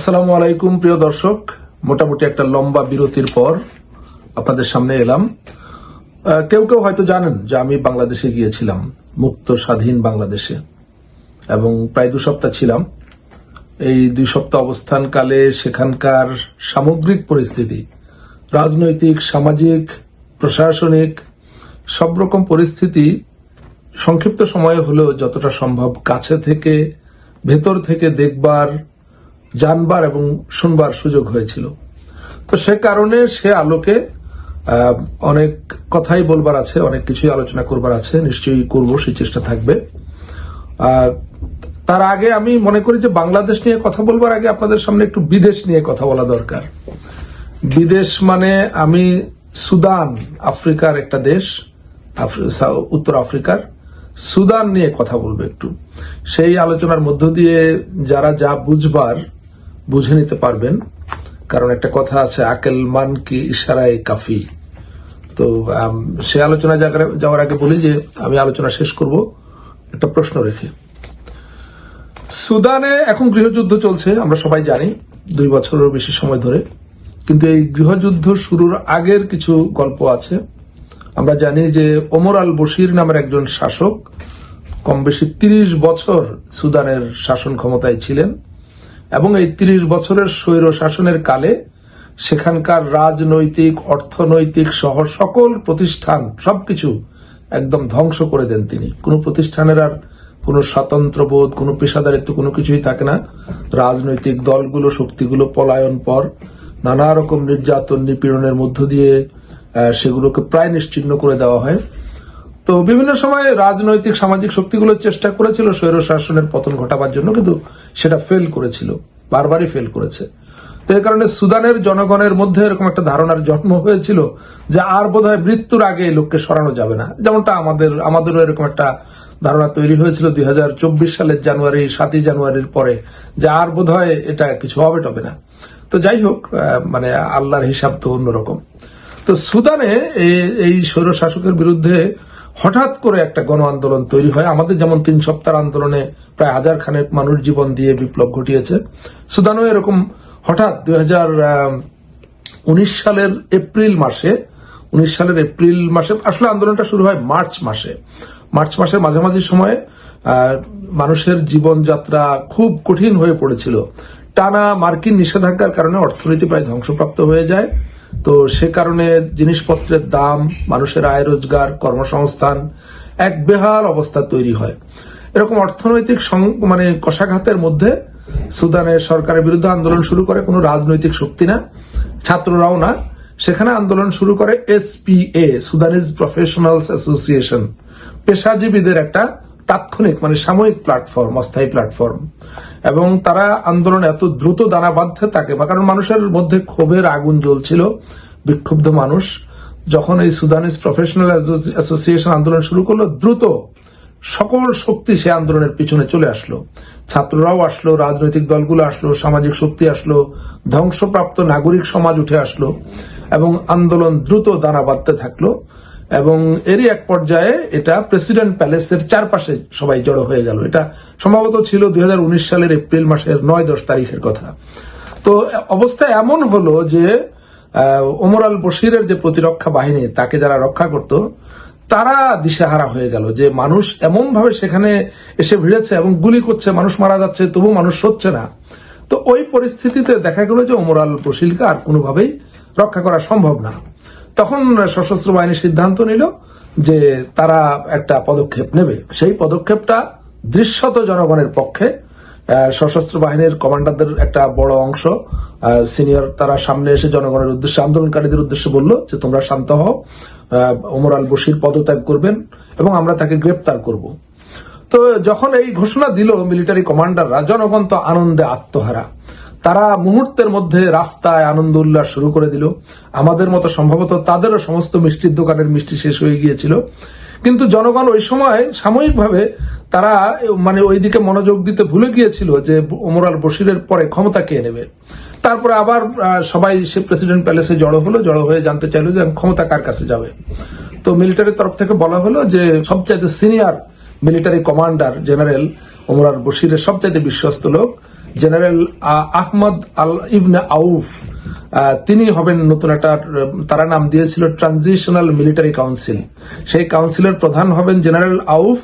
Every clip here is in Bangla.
আসসালামু আলাইকুম, প্রিয় দর্শক। মোটামুটি একটা লম্বা বিরতির পর আপনাদের সামনে এলাম। কেউ কেউ হয়তো জানেন যে আমি বাংলাদেশে গিয়েছিলাম, মুক্ত স্বাধীন বাংলাদেশে। এবং প্রায় দু সপ্তাহ ছিলাম। এই দুই সপ্তাহ অবস্থানকালে সেখানকার সামগ্রিক পরিস্থিতি, রাজনৈতিক, সামাজিক, প্রশাসনিক, সব রকম পরিস্থিতি সংক্ষিপ্ত সময়ে হলেও যতটা সম্ভব কাছে থেকে, ভেতর থেকে দেখবার জানবার এবং শুনবার সুযোগ হয়েছিল। তো সে কারণে সে আলোকে অনেক কথাই বলবার আছে, অনেক কিছুই আলোচনা করবার আছে, নিশ্চয়ই করব, সেই চেষ্টা থাকবে। তার আগে আমি মনে করি যে বাংলাদেশ নিয়ে কথা বলবার আগে আপনাদের সামনে একটু বিদেশ নিয়ে কথা বলা দরকার। বিদেশ মানে আমি সুদান, আফ্রিকার একটা দেশ উত্তর আফ্রিকার। সুদান নিয়ে কথা বলব একটু। সেই আলোচনার মধ্য দিয়ে যারা যা বুঝবার বুঝে নিতে পারবেন। কারণ একটা কথা আছে, আকেল মান কি ইশারায় কাফি। তো সে আলোচনা যাওয়ার আগে বলি যে, আমি আলোচনা শেষ করব। একটা প্রশ্ন রেখে। সুদানে এখন গৃহযুদ্ধ চলছে, আমরা সবাই জানি, দুই বছরের বেশি সময় ধরে। কিন্তু এই গৃহযুদ্ধ শুরুর আগের কিছু গল্প আছে। আমরা জানি যে, ওমর আল বশির নামের একজন শাসক কম বেশি তিরিশ বছর সুদানের শাসন ক্ষমতায় ছিলেন। এবং এই তিরিশ বছরের স্বৈর শাসনের কালে সেখানকার রাজনৈতিক, অর্থনৈতিক সহ সকল প্রতিষ্ঠান সবকিছু একদম ধ্বংস করে দেন তিনি। কোনো প্রতিষ্ঠানের আর কোনো স্বতন্ত্র বোধ, কোনো পেশাদারিত্ব, কোনো কিছুই থাকে না। রাজনৈতিক দলগুলো, শক্তিগুলো পলায়ন পর নানা রকম নির্যাতন, নিপীড়নের মধ্য দিয়ে সেগুলোকে প্রায় নিশ্চিহ্ন করে দেওয়া হয়। তো বিভিন্ন সময় রাজনৈতিক, সামাজিক শক্তিগুলো চেষ্টা করেছিল স্বৈর শাসনের পতন ঘটাবার জন্য, কিন্তু সেটা ফেল করেছিল, বারবারই ফেল করেছে। তো এই কারণে সুদানের জনগণের মধ্যে এরকম একটা ধারণার জন্ম হয়েছিল যে আর বোধহয় মৃত্যুর আগে লোককে সরানো যাবে না। যেমনটা আমাদের, আমাদেরও এরকম একটা ধারণা তৈরি হয়েছিল দুই হাজার চব্বিশ সালের জানুয়ারি, সাতই জানুয়ারির পরে যে আর বোধহয় এটা কিছু হবে টবে না। তো যাই হোক মানে আল্লাহর হিসাব তো অন্যরকম। তো সুদানে এই- এই স্বৈর শাসকের বিরুদ্ধে হঠাৎ করে একটা গণ আন্দোলন তৈরি হয়। আমাদের যেমন তিন সপ্তাহ আন্দোলনে প্রায় হাজার খানেক মানুষ জীবন দিয়ে বিপ্লব ঘটিয়েছে। সুদানও এরকম হঠাৎ দুই উনিশ সালের এপ্রিল মাসে, উনিশ সালের এপ্রিল মাসে, আসলে আন্দোলনটা শুরু হয় মার্চ মাসে। মার্চ মাসের মাঝামাঝি সময়ে মানুষের জীবনযাত্রা খুব কঠিন হয়ে পড়েছিল। টানা মার্কিন নিষেধাজ্ঞার কারণে অর্থনীতি প্রায় ধ্বংসপ্রাপ্ত হয়ে যায়। তো সে কারণে জিনিসপত্রের দাম, মানুষের আয় রোজগার, কর্মসংস্থান, এক বেহাল অবস্থা তৈরি হয়। এরকম অর্থনৈতিক মানে কষাঘাতের মধ্যে সুদানের সরকারের বিরুদ্ধে আন্দোলন শুরু করে কোনো রাজনৈতিক শক্তি না, ছাত্ররাও না। সেখানে আন্দোলন শুরু করে এসপিএ সুদানিজ প্রফেশনালস অ্যাসোসিয়েশন। পেশাজীবীদের একটা তাৎক্ষণিক মানে সাময়িক প্ল্যাটফর্ম, অস্থায়ী প্ল্যাটফর্ম। এবং তারা আন্দোলন এত দ্রুত দানা বাঁধতে থাকে বা কারণ মানুষের মধ্যে ক্ষোভের আগুন জ্বলছিল, বিক্ষুব্ধ মানুষ, যখন এই সুদানিস প্রফেশনাল অ্যাসোসিয়েশন আন্দোলন শুরু করল, দ্রুত সকল শক্তি সে আন্দোলনের পিছনে চলে আসলো। ছাত্ররাও আসলো, রাজনৈতিক দলগুলো আসলো, সামাজিক শক্তি আসলো, ধ্বংসপ্রাপ্ত নাগরিক সমাজ উঠে আসলো এবং আন্দোলন দ্রুত দানা বাঁধতে থাকল। এবং এরই এক পর্যায়ে এটা প্রেসিডেন্ট প্যালেসের চারপাশে সবাই জড়ো হয়ে গেল। এটা সম্ভবত ছিল দুই হাজার উনিশ সালের এপ্রিল মাসের নয় দশ তারিখের কথা। তো অবস্থা এমন হলো যে ওমর আল বশিরের যে প্রতিরক্ষা বাহিনী, তাকে যারা রক্ষা করত, তারা দিশেহারা হয়ে গেল যে মানুষ এমন ভাবে সেখানে এসে ভিড়েছে এবং গুলি করছে, মানুষ মারা যাচ্ছে, তবু মানুষ সচ্ছে না। তো ওই পরিস্থিতিতে দেখা গেল যে ওমর আল বশিরকে আর কোনোভাবেই রক্ষা করা সম্ভব না। তখন সশস্ত্র বাহিনী সিদ্ধান্ত নিল যে তারা একটা পদক্ষেপ নেবে। সেই পদক্ষেপটা দৃশ্যত জনগণের পক্ষে সশস্ত্র বাহিনীর কমান্ডারদের একটা বড় অংশ সিনিয়র তারা সামনে এসে জনগণের উদ্দেশ্যে, আন্দোলনকারীদের উদ্দেশ্যে বলল যে, তোমরা শান্ত হও ওমর আল বশির পদত্যাগ করবেন এবং আমরা তাকে গ্রেপ্তার করব। তো যখন এই ঘোষণা দিল মিলিটারি কমান্ডাররা, জনগণ তো আনন্দে আত্মহারা। তারা মুহূর্তের মধ্যে রাস্তায় আনন্দ উল্লাস শুরু করে দিল। আমাদের মতো সম্ভবত তাদেরও সমস্ত মিষ্টির দোকানের মিষ্টি শেষ হয়ে গিয়েছিল। কিন্তু জনগণ ওই সময় সাময়িকভাবে তারা মানে ওইদিকে মনোযোগ দিতে ভুলে গিয়েছিল যে ওমর আল বশিরের পরে ক্ষমতা কে নেবে। তারপরে আবার সবাই সে প্রেসিডেন্ট প্যালেসে জড়ো হলো, জড়ো হয়ে জানতে চাইলো যে ক্ষমতা কার কাছে যাবে। তো মিলিটারির তরফ থেকে বলা হলো যে সবচাইতে senior military commander general Omar al বশিরের সবচাইতে বিশ্বস্ত লোক জেনারেল আহমদ আল ইবনে আউফ তিনি হবেন নতুন একটা তারা নাম দিয়েছিল ট্রানজিশনাল মিলিটারি কাউন্সিল। সেই কাউন্সিলের প্রধান হবেন জেনারেল আউফ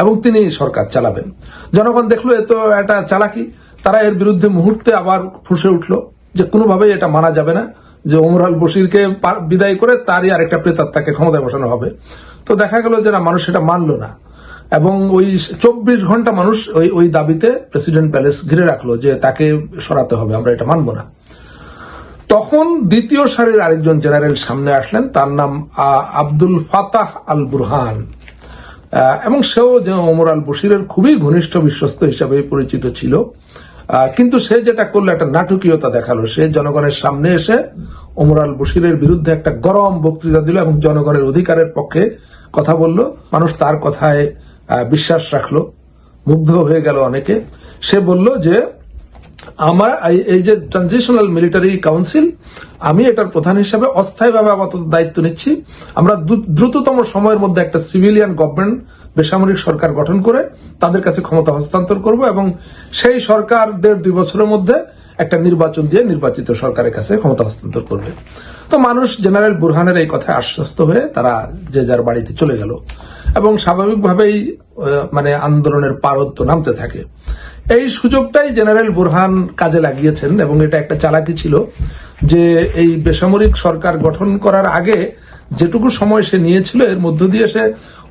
এবং তিনি সরকার চালাবেন। জনগণ দেখল, এ তো একটা চালাকি। তারা এর বিরুদ্ধে মুহূর্তে আবার ফুসে উঠল যে কোনোভাবেই এটা মানা যাবে না, যে ওমর আল বশিরকে পা- বিদায় করে তারই আরেকটা প্রেতাত্মাকে ক্ষমতায় বসানো হবে। তো দেখা গেল যে না, মানুষ সেটা মানলো না। এবং ওই চব্বিশ ঘণ্টা মানুষ ওই ওই দাবিতে প্রেসিডেন্ট প্যালেস ঘিরে রাখল যে তাকে সরাতে হবে, আমরা এটা মানব না। তখন দ্বিতীয় সারির আরেকজন জেনারেল সামনে আসলেন, তার নাম আব্দুল ফাতাহ আল বুরহান এবং সেও যে ওমর আল বশিরের খুবই ঘনিষ্ঠ বিশ্বস্ত হিসাবে পরিচিত ছিল। কিন্তু সে যেটা করল, একটা নাটকীয়তা দেখাল। সে জনগণের সামনে এসে ওমর আল বশিরের বিরুদ্ধে একটা গরম বক্তৃতা দিল এবং জনগণের অধিকারের পক্ষে কথা বলল। মানুষ তার কথায় বিশ্বাস রাখল। মুগ্ধ হয়ে গেল অনেকে। সে বলল যে, আমার এই- যে ট্রানজিশনাল মিলিটারি কাউন্সিল আমি এটার প্রধান হিসাবে অস্থায়ীভাবে আপাতত দায়িত্ব নিচ্ছি। আমরা দ্রু- দ্রুততম সময়ের মধ্যে একটা সিভিলিয়ান গভর্নমেন্ট বেসামরিক সরকার গঠন করে তাদের কাছে ক্ষমতা হস্তান্তর করব এবং সেই সরকার দেড় দুই বছরের মধ্যে একটা নির্বাচন দিয়ে নির্বাচিত সরকারের কাছে ক্ষমতা হস্তান্তর করবে। তো মানুষ জেনারেল বুরহানের এই কথায় আশ্বস্ত হয়ে তারা যে যার বাড়িতে চলে গেল। এবং স্বাভাবিকভাবেই মানে আন্দোলনের পারদ তো নামতে থাকে। এই সুযোগটাই জেনারেল বুরহান কাজে লাগিয়েছেন এবং এটা একটা চালাকি ছিল যে এই বেসামরিক সরকার গঠন করার আগে যেটুকু সময় সে নিয়েছিল, এর মধ্য দিয়ে সে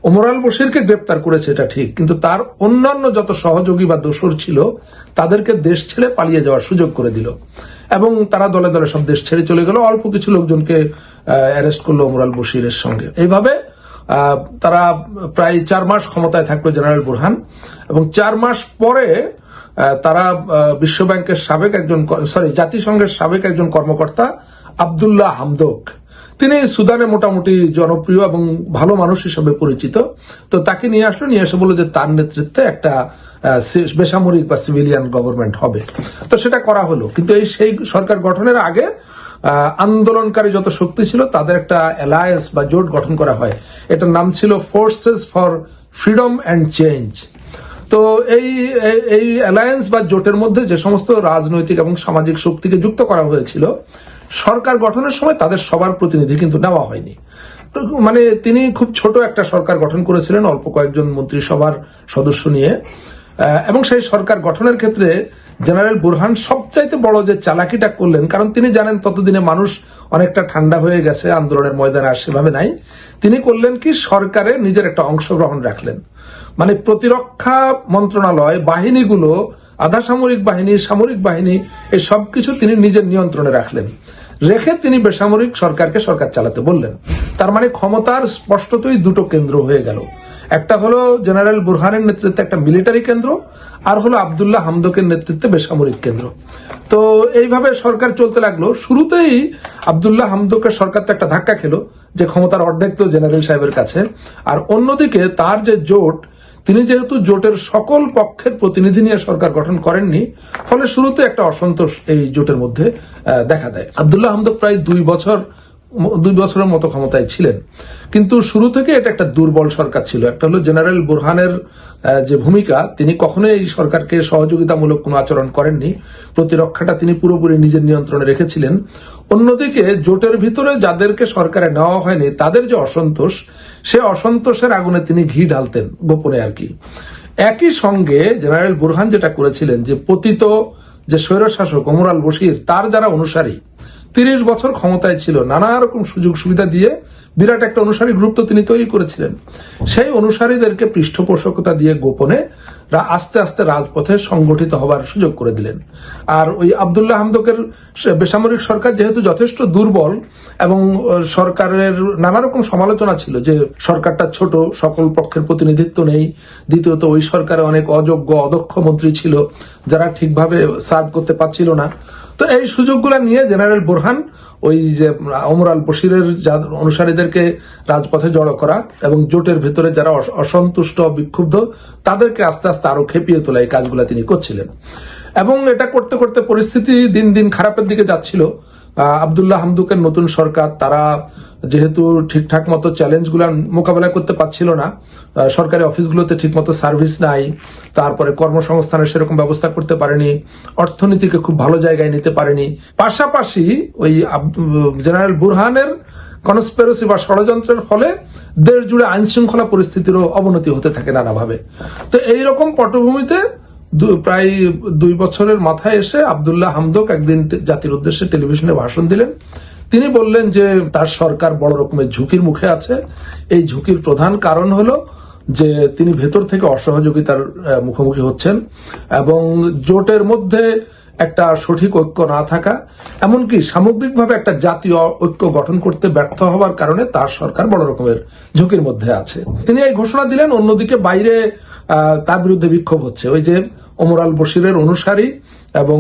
ওমরাল বশিরকে গ্রেপ্তার করেছে, এটা ঠিক। কিন্তু তার অন্যান্য যত সহযোগী বা দোসর ছিল, তাদেরকে দেশ ছেড়ে পালিয়ে যাওয়ার সুযোগ করে দিল। এবং তারা দলে দলে সব দেশ ছেড়ে চলে গেল। অল্প কিছু লোকজনকে অ্যারেস্ট করল ওমরাল বশিরের সঙ্গে। এইভাবে তারা প্রায় চার মাস ক্ষমতায় থাকল জেনারেল বুরহান। এবং চার মাস পরে তারা বিশ্বব্যাংকের সাবেক একজন সরি জাতিসংঘের সাবেক একজন কর্মকর্তা, আবদুল্লাহ হামদোক। তিনি সুদানে মোটামুটি জনপ্রিয় এবং ভালো মানুষ হিসেবে পরিচিত। তো তাকে নিয়ে আসলো, নিয়ে এসে বলল যে তার নেতৃত্বে একটা বেসামরিক বা সিভিলিয়ান গভর্নমেন্ট হবে। তো সেটা করা হলো। কিন্তু এই সেই সরকার গঠনের আগে আন্দোলনকারী যত শক্তি ছিল, তাদের একটা অ্যালায়েন্স বা জোট গঠন করা হয়। এটার নাম ছিল Forces for Freedom and Change তো এই, এই- অ্যালায়েন্স বা জোটের মধ্যে যে সমস্ত রাজনৈতিক এবং সামাজিক শক্তিকে যুক্ত করা হয়েছিল, সরকার গঠনের সময় তাদের সবার প্রতিনিধি কিন্তু নেওয়া হয়নি। মানে তিনি খুব ছোট একটা সরকার গঠন করেছিলেন, অল্প কয়েকজন মন্ত্রিসভার সদস্য নিয়ে। এবং সেই সরকার গঠনের ক্ষেত্রে জেনারেল বুরহান সবচাইতে বড় যে চালাকিটা করলেন, কারণ তিনি জানেন ততদিনে মানুষ অনেকটা ঠান্ডা হয়ে গেছে, আন্দোলনের ময়দানে আর সেভাবে নাই। তিনি করলেন কি, সরকারে নিজের একটা অংশগ্রহণ রাখলেন। মানে প্রতিরক্ষা মন্ত্রণালয়, বাহিনীগুলো, আধা সামরিক বাহিনী সামরিক বাহিনী এই সব কিছু তিনি নিজের নিয়ন্ত্রণে রাখলেন। রেখে তিনি বেসামরিক সরকারকে সরকার চালাতে বললেন। তার মানে ক্ষমতার স্পষ্টতই দুটো কেন্দ্র হয়ে গেল। একটা হলো জেনারেল বুরহানের নেতৃত্বে একটা মিলিটারি কেন্দ্র, আর হলো আবদুল্লাহ হামদকের নেতৃত্বে বেসামরিক কেন্দ্র। তো এইভাবে সরকার চলতে লাগল। শুরুতেই আবদুল্লাহ হামদকের সরকার তো একটা ধাক্কা খেলো যে ক্ষমতার অর্ধেক তো জেনারেল সাহেবের কাছে। আর অন্যদিকে তার যে জোট তিনি যেহেতু জোটের সকল পক্ষের প্রতিনিধি নিয়ে সরকার গঠন করেননি, ফলে শুরুতে একটা অসন্তোষ এই জোটের মধ্যে দেখা দেয়। আবদুল্লাহ হামদক প্রায় দুই বছর দুই বছরের মতো ক্ষমতায় ছিলেন। কিন্তু শুরু থেকে এটা একটা দুর্বল সরকার ছিল। একটা হলো জেনারেল বুরহানের যে ভূমিকা, তিনি কখনোই এই সরকারকে সহযোগিতামূলক কোনো আচরণ করেননি। প্রতিরক্ষাটা তিনি পুরোপুরি নিজের নিয়ন্ত্রণে রেখেছিলেন। অন্যদিকে জোটের ভিতরে যাদেরকে সরকারে নেওয়া হয়নি, তাদের যে অসন্তোষ সে অসন্তোষের আগুনে তিনি ঘি ঢালতেন, গোপনে আর কি। একই সঙ্গে জেনারেল বুরহান যেটা করেছিলেন, যে পতিত যে স্বৈরশাসক অমরাল বশির, তার যারা অনুসারী, তিরিশ বছর ক্ষমতায় ছিল, নানা রকম সুযোগ সুবিধা দিয়ে বিরাট একটা অনুসারী গ্রুপ তো তিনি তৈরি করেছিলেন। সেই অনুসারীদেরকে পৃষ্ঠপোষকতা দিয়ে গোপনে আস্তে আস্তে রাজপথে সংগঠিত হবার সুযোগ করে দিলেন। আর ওই আবদুল্লাহ হামদকের বেসামরিক সরকার যেহেতু যথেষ্ট দুর্বল এবং সরকারের নানা রকম সমালোচনা ছিল যে সরকারটা ছোট, সকল পক্ষের প্রতিনিধিত্ব নেই। দ্বিতীয়ত ওই সরকারে অনেক অযোগ্য, অদক্ষ মন্ত্রী ছিল যারা ঠিকভাবে সার্ভ করতে পারছিল না। তো এই সুযোগগুলো নিয়ে জেনারেল বোরহান ওই যে অমর আল বশিরের অনুসারীদেরকে রাজপথে জড়ো করা এবং জোটের ভেতরে যারা অস- অসন্তুষ্ট, বিক্ষুব্ধ, তাদেরকে আস্তে আস্তে আরও খেপিয়ে তোলা এই কাজগুলো তিনি করছিলেন। এবং এটা করতে করতে পরিস্থিতি দিন দিন খারাপের দিকে যাচ্ছিল। আবদুল্লাহ হামদুকের নতুন সরকার, তারা যেহেতু ঠিকঠাক মতো চ্যালেঞ্জগুলো মোকাবেলা করতে পারছিল না সরকারি অফিসগুলোতে ঠিকমতো সার্ভিস নাই, তারপরে কর্মসংস্থানের সেরকম ব্যবস্থা করতে পারেনি, অর্থনীতিকে খুব ভালো জায়গায় নিতে পারেনি। পাশাপাশি ওই জেনারেল বুরহানের কনস্পেরেসি বা ষড়যন্ত্রের ফলে দেশ জুড়ে আইন শৃঙ্খলা পরিস্থিতিরও অবনতি হতে থাকে নানাভাবে। তো এই রকম পটভূমিতে প্রায় দুই বছরের মাথায় এসে আবদুল্লাহ হামদক একদিন জাতির উদ্দেশ্যে টেলিভিশনে ভাষণ দিলেন। তিনি বললেন যে তার সরকার বড় রকমের ঝুঁকির মুখে আছে। এই ঝুঁকির প্রধান কারণ হলো যে তিনি ভেতর থেকে অসহযোগিতার মুখোমুখি হচ্ছেন এবং জোটের মধ্যে একটা সঠিক ঐক্য না থাকা, এমনকি সামগ্রিকভাবে একটা জাতীয় ঐক্য গঠন করতে ব্যর্থ হওয়ার কারণে তার সরকার বড় রকমের ঝুঁকির মধ্যে আছে। তিনি এই ঘোষণা দিলেন, অন্যদিকে বাইরে তার বিরুদ্ধে বিক্ষোভ হচ্ছে। ওই যে ওমর আল বশিরের অনুসারী এবং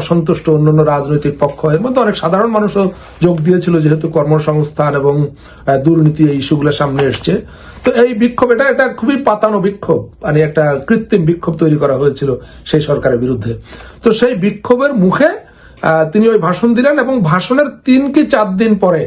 অসন্তুষ্ট অন্যান্য রাজনৈতিক পক্ষ এর মধ্যে অনেক সাধারণ মানুষও যোগ দিয়েছিল যেহেতু কর্মসংস্থান এবং দুর্নীতি এই ইস্যুগুলো সামনে এসছে। তো এই বিক্ষোভ, এটা এটা খুবই পাতানো বিক্ষোভ মানে একটা কৃত্রিম বিক্ষোভ তৈরি করা হয়েছিল সেই সরকারের বিরুদ্ধে। তো সেই বিক্ষোভের মুখে তিনি ওই ভাষণ দিলেন এবং ভাষণের তিন কি চার দিন পরে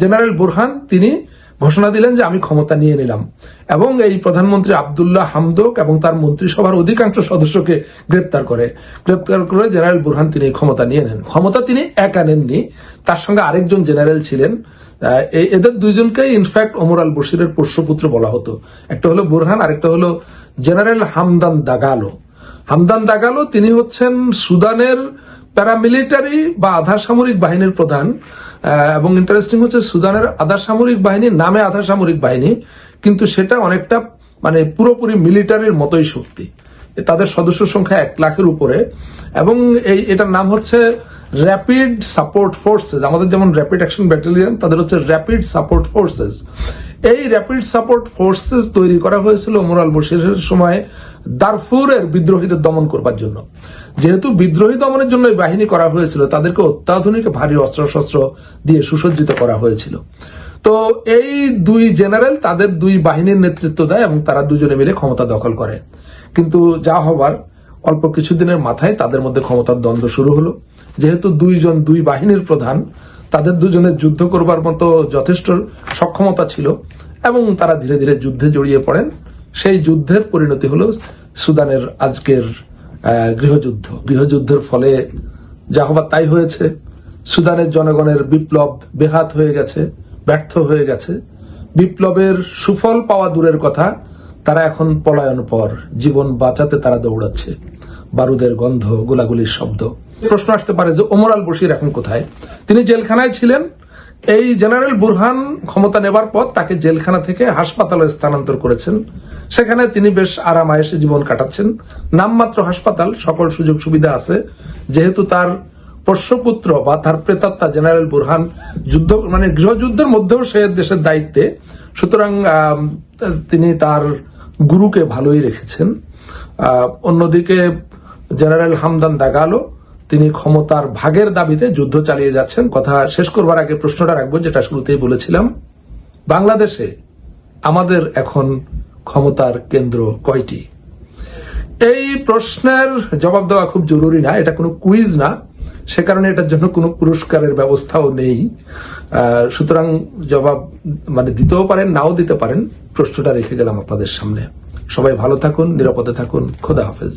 জেনারেল বুরহান, তিনি ঘোষণা দিলেন যে আমি ক্ষমতা নিয়ে নিলাম। এবং এই প্রধানমন্ত্রী আবদুল্লাহ হামদোক এবং তার মন্ত্রিসভার অধিকাংশ সদস্যকে গ্রেপ্তার করে। গ্রেপ্তার করে জেনারেল বুরহান তিনি ক্ষমতা নিয়ে নেন। ক্ষমতা তিনি একা নেননি, তার সঙ্গে আরেকজন জেনারেল ছিলেন। এদের দুইজনকেই ইনফ্যাক্ট ওমর আল বশিরের পোষ্যপুত্র বলা হতো। একটা হলো বুরহান, আরেকটা হলো জেনারেল হামদান দাগালো। হামদান দাগালো তিনি হচ্ছেন সুদানের প্যারামিলিটারি বা আধা সামরিক বাহিনীর প্রধান। এবং ইন্টারেস্টিং হচ্ছে সুদানের আধা সামরিক বাহিনী নামে আধা সামরিক বাহিনী, কিন্তু সেটা অনেকটা মানে পুরোপুরি মিলিটারির মতোই শক্তি। তাদের সদস্য সংখ্যা এক লাখের উপরে। এবং এই, এটার নাম হচ্ছে র্যাপিড সাপোর্ট ফোর্সেস আমাদের যেমন র্যাপিড অ্যাকশন ব্যাটালিয়ন তাদের হচ্ছে র্যাপিড সাপোর্ট ফোর্সেস এই র্যাপিড সাপোর্ট ফোর্সেস তৈরি করা হয়েছিল ওমর আল বশিরের সময় দারফুরের বিদ্রোহীদের দমন করবার জন্য। যেহেতু বিদ্রোহী দমনের জন্য এই বাহিনী করা হয়েছিল, তাদেরকে অত্যাধুনিক ভারী অস্ত্রশস্ত্র দিয়ে সুসজ্জিত করা হয়েছিল। তো এই দুই জেনারেল তাদের দুই বাহিনীর নেতৃত্ব দেয় এবং তারা দুজনে মিলে ক্ষমতা দখল করে। কিন্তু যা হবার, অল্প কিছুদিনের মাথায় তাদের মধ্যে ক্ষমতার দ্বন্দ্ব শুরু হলো। যেহেতু দুইজন দুই বাহিনীর প্রধান, তাদের দুজনের যুদ্ধ করবার মতো যথেষ্ট সক্ষমতা ছিল এবং তারা ধীরে ধীরে যুদ্ধে জড়িয়ে পড়েন। সেই যুদ্ধের পরিণতি হলো সুদানের আজকের গৃহযুদ্ধ। গৃহযুদ্ধের ফলে যা হবার তাই হয়েছে। সুদানের জনগণের বিপ্লব বেহাত হয়ে গেছে, ব্যর্থ হয়ে গেছে। বিপ্লবের সুফল পাওয়া দূরের কথা, তারা এখন পলায়ন পর জীবন বাঁচাতে তারা দৌড়াচ্ছে। বারুদের গন্ধ, গোলাগুলির শব্দ। প্রশ্ন আসতে পারে যে ওমর আল বশির এখন কোথায়? তিনি জেলখানায় ছিলেন। এই জেনারেল বুরহান ক্ষমতা নেবার পর তাকে জেলখানা থেকে হাসপাতালে স্থানান্তর করেছেন। সেখানে তিনি বেশ আরাম আয়েসে জীবন কাটাচ্ছেন। নামমাত্র হাসপাতাল, সকল সুযোগ সুবিধা আছে। যেহেতু তার পোষ্যপুত্র বা তার প্রেতাত্মা জেনারেল বুরহান যুদ্ধ মানে গৃহযুদ্ধের মধ্যেও সে দেশের দায়িত্বে। সুতরাং তিনি তার গুরুকে ভালোই রেখেছেন। অন্যদিকে জেনারেল হামদান দাগালো, তিনি ক্ষমতার ভাগের দাবিতে যুদ্ধ চালিয়ে যাচ্ছেন। কথা শেষ করবার আগে প্রশ্নটা রাখব, যেটা শুরুতেই বলেছিলাম। বাংলাদেশে আমাদের এখন ক্ষমতার কেন্দ্র কয়টি? এই প্রশ্নের জবাব দেওয়া খুব জরুরি না, এটা কোনো কুইজ না, সে কারণে এটার জন্য কোনো পুরস্কারের ব্যবস্থাও নেই। সুতরাং জবাব মানে দিতেও পারেন, নাও দিতে পারেন, প্রশ্নটা রেখে গেলাম আপনাদের সামনে। সবাই ভালো থাকুন, নিরাপদে থাকুন, খোদা হাফেজ।